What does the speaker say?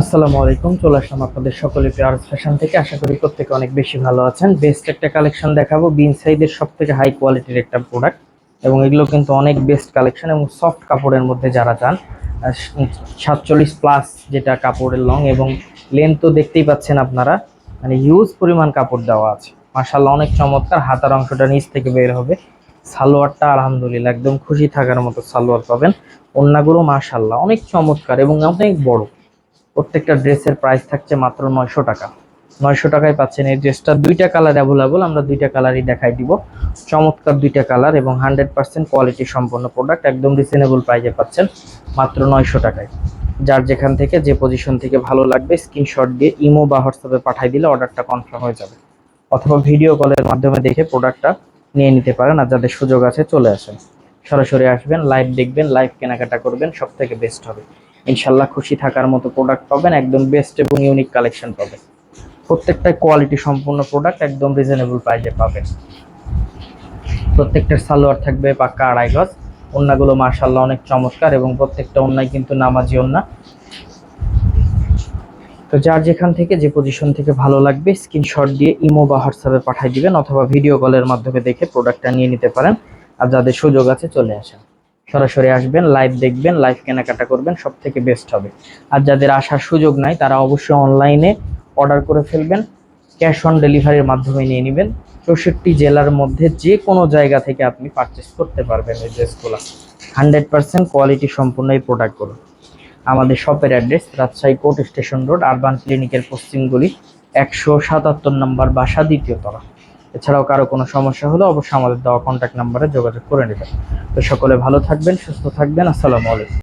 আসসালামু আলাইকুম, চলে আসলাম আপনাদের সকলে পেয়ার ফ্যাশন থেকে। আশা করি প্রত্যেকে অনেক বেশি ভালো আছেন। বেস্ট একটা কালেকশন দেখাবো। বিন সাইজের সব থেকে হাই কোয়ালিটির একটা প্রোডাক্ট এবং এগুলো কিন্তু অনেক বেস্ট কালেকশন এবং সফট কাপড়ের মধ্যে যারা চান সাতচল্লিশ প্লাস যেটা কাপড়ের লং এবং লেন্থ তো দেখতেই পাচ্ছেন আপনারা। মানে হিউজ পরিমাণ কাপড় দেওয়া আছে। মার্শাল্লাহ অনেক চমৎকার। হাতার অংশটা নিচ থেকে বের হবে। সালোয়ারটা আলহামদুলিল্লাহ, একদম খুশি থাকার মতো সালোয়ার পাবেন। অন্যগুলো মার্শাল্লাহ অনেক চমৎকার এবং অনেক বড়। প্রত্যেকটা ড্রেসের প্রাইস থাকছে মাত্র নয়শো টাকা। নয়শো টাকায় পাচ্ছেন এই ড্রেসটা। দুইটা কালার অ্যাভেলেবল আমরা দুইটা কালারই দেখাই দিব। চমৎকার দুইটা কালার এবং হান্ড্রেড পার্সেন্ট কোয়ালিটি সম্পন্ন প্রোডাক্ট একদম রিজনেবল প্রাইসে পাচ্ছেন মাত্র নয়শো টাকায়। যার যেখান থেকে, যে পজিশন থেকে ভালো লাগবে স্ক্রিনশট দিয়ে ইমো বা হোয়াটসঅ্যাপে পাঠিয়ে দিলে অর্ডারটা কনফার্ম হয়ে যাবে। অথবা ভিডিও কলের মাধ্যমে দেখে প্রোডাক্টটা নিয়ে নিতে পারেন আর যাদের সুযোগ আছে চলে আসেন। সরাসরি আসবেন লাইভ দেখবেন লাইভ কেনাকাটা করবেন সব থেকে বেস্ট হবে। ইনশাল্লাহ খুশি থাকার মতো প্রোডাক্ট পাবেন, একদম বেস্ট এবং ইউনিক কালেকশন পাবেন। প্রত্যেকটা কোয়ালিটি সম্পূর্ণ প্রোডাক্ট একদম রিজনেবল প্রাইসে পাবেন। প্রত্যেকটার সালোয়ার থাকবে পাক্কা আড়াই গজ, ওন্নাগুলো মার্শাল্লাহ অনেক চমৎকার এবং প্রত্যেকটা ওন্নাই কিন্তু নামাজি ওন্না। তো যার যেখান থেকে যে পজিশন থেকে ভালো লাগবে স্ক্রিনশট দিয়ে ইমো বা হোয়াটসঅ্যাপে পাঠিয়ে দিবেন অথবা ভিডিও কলের মাধ্যমে দেখে প্রোডাক্টটা নিয়ে নিতে পারেন। আর যাদের সুযোগ আছে চলে আসেন। সরাসরি আসবেন লাইভ দেখবেন লাইভ কেনাকাটা করবেন সব থেকে বেস্ট হবে। আর যাদের আসার সুযোগ নাই, তারা অবশ্যই অনলাইনে অর্ডার করে ফেলবেন ক্যাশ অন ডেলিভারির মাধ্যমে নিয়ে নেবেন। চৌষট্টি জেলার মধ্যে যে কোনো জায়গা থেকে আপনি পারচেস করতে পারবেন এই ড্রেসগুলো হান্ড্রেড পার্সেন্ট কোয়ালিটি সম্পূর্ণ এই প্রোডাক্টগুলো আমাদের শপের address Rajshahi court station road urban ক্লিনিকের পশ্চিমগুলি একশো সাতাত্তর নম্বর বাসা, দ্বিতীয় তলা। এছাড়াও কারও কোনো সমস্যা হলে অবশ্যই আমাদের দেওয়া কন্ট্যাক্ট নাম্বারে যোগাযোগ করে নেবেন। তো সকলে ভালো থাকবেন, সুস্থ থাকবেন, আসসালামু আলাইকুম।